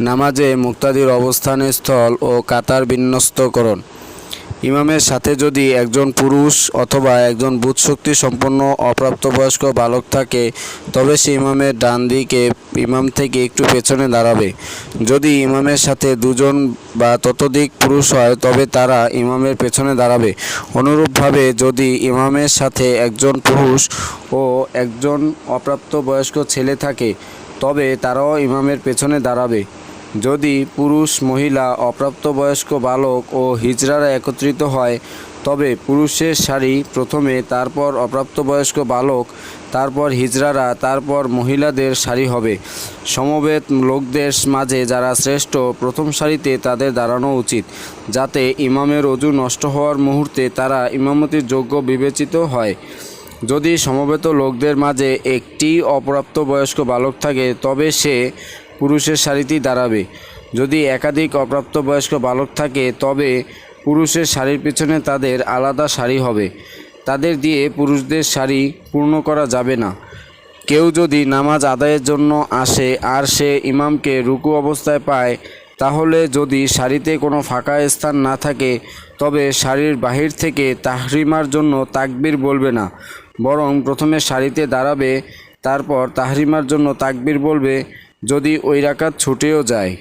নামাজে মুক্তাদির অবস্থানের স্থল ও কাতার বিন্যস্তকরণ ইমামের সাথে যদি একজন পুরুষ অথবা একজন বুধশক্তি সম্পন্ন অপ্রাপ্তবয়স্ক বালক থাকে, তবে সে ইমামের ডান দিকে ইমাম থেকে একটু পেছনে দাঁড়াবে। যদি ইমামের সাথে দুজন বা ততোধিক পুরুষ হয়, তবে তারা ইমামের পেছনে দাঁড়াবে। অনুরূপভাবে যদি ইমামের সাথে একজন পুরুষ ও একজন অপ্রাপ্তবয়স্ক ছেলে থাকে, তবে তারাও ইমামের পেছনে দাঁড়াবে। যদি পুরুষ, মহিলা, অপ্রাপ্তবয়স্ক বালক ও হিজড়ারা একত্রিত হয়, তবে পুরুষের শাড়ি প্রথমে তারপর অপ্রাপ্তবয়স্ক বালক, তারপর হিজড়ারা, তারপর মহিলাদের শাড়ি হবে। সমবেত লোকদের মাঝে যারা শ্রেষ্ঠ, প্রথম সারিতে তাদের দাঁড়ানো উচিত, যাতে ইমামের অজু নষ্ট হওয়ার মুহূর্তে তারা ইমামতির যোগ্য বিবেচিত হয়। যদি সমবেত লোকদের মাঝে একটি অপ্রাপ্তবয়স্ক বালক থাকে, তবে সে পুরুষের সারিতেই দাঁড়াবে। যদি একাধিক অপ্রাপ্তবয়স্ক বালক থাকে, তবে পুরুষের শাড়ির পিছনে তাদের আলাদা শাড়ি হবে। তাদের দিয়ে পুরুষদের শাড়ি পূর্ণ করা যাবে না। কেউ যদি নামাজ আদায়ের জন্য আসে আর সে ইমামকে রুকু অবস্থায় পায়, তাহলে যদি শাড়িতে কোনো ফাঁকা স্থান না থাকে, তবে শাড়ির বাহির থেকে তাহরিমার জন্য তাকবির বলবে না। বরং প্রথমে সারিতে দাঁড়াবে তারপর তাহরিমার জন্য তাকবির বলবে যদি ওই রাকাত ছুটেও যায়।